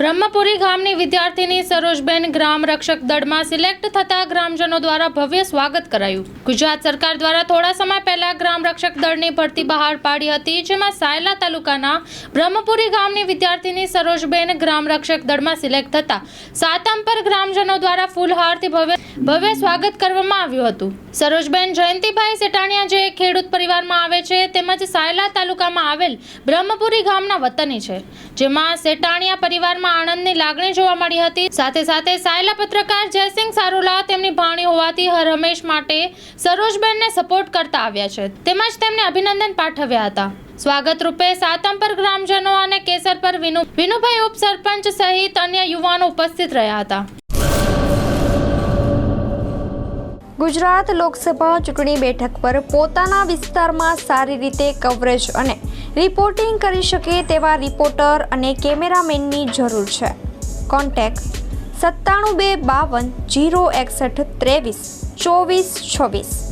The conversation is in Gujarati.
બ્રહ્મપુરી ગામની વિદ્યાર્થીની સરોજબેન ગ્રામ રક્ષક દળમાં સિલેક્ટ થતા ગ્રામજનો દ્વારા ભવ્ય સ્વાગત કરાયું. ગુજરાત સરકાર દ્વારા થોડા સમય પહેલા ગ્રામ રક્ષક દળની ભરતી બહાર પાડી હતી, જેમાં સાયલા તાલુકાના બ્રહ્મપુરી ગામની વિદ્યાર્થીની સરોજબેન ગ્રામ રક્ષક દળમાં સિલેક્ટ થતા. સાતમ પર ગ્રામજનો દ્વારા ફૂલહારથી ભવ્ય ભવ્ય સ્વાગત કરવામાં આવ્યું હતું. સરોજબેન જયંતિભાઈ સેટાણિયા જે ખેડૂત પરિવારમાં આવે છે, તેમજ સાયલા તાલુકામાં આવેલ બ્રહ્મપુરી ગામના વતની છે, જેમાં સેટાણિયા પરિવારમાં આનંદની લાગણી જોવા મળી હતી. સાથે સાથે સાયલા પત્રકાર જયસિંહ સારોલા તેમની ભાણી હોવાથી હર હંમેશ માટે સરોજબેનને સપોર્ટ કરતા આવ્યા છે. તેમજ તેમને અભિનંદન પાઠવ્યા હતા. સ્વાગત રૂપે સાતમ પર ગ્રામજનો અને કેસર પર વિનુ, વિનુભાઈ ઉપસરપંચ સહિત અન્ય યુવાનો ઉપસ્થિત રહ્યા હતા. ગુજરાત લોકસભા ચૂંટણી બેઠક પર પોતાના વિસ્તારમાં સારી રીતે કવરેજ અને રિપોર્ટિંગ કરી શકે તેવા રિપોર્ટર અને કેમેરામેનની જરૂર છે. કોન્ટેક્ટ સત્તાણું બે બાવન જીરો એકસઠ ત્રેવીસ ચોવીસ છવ્વીસ.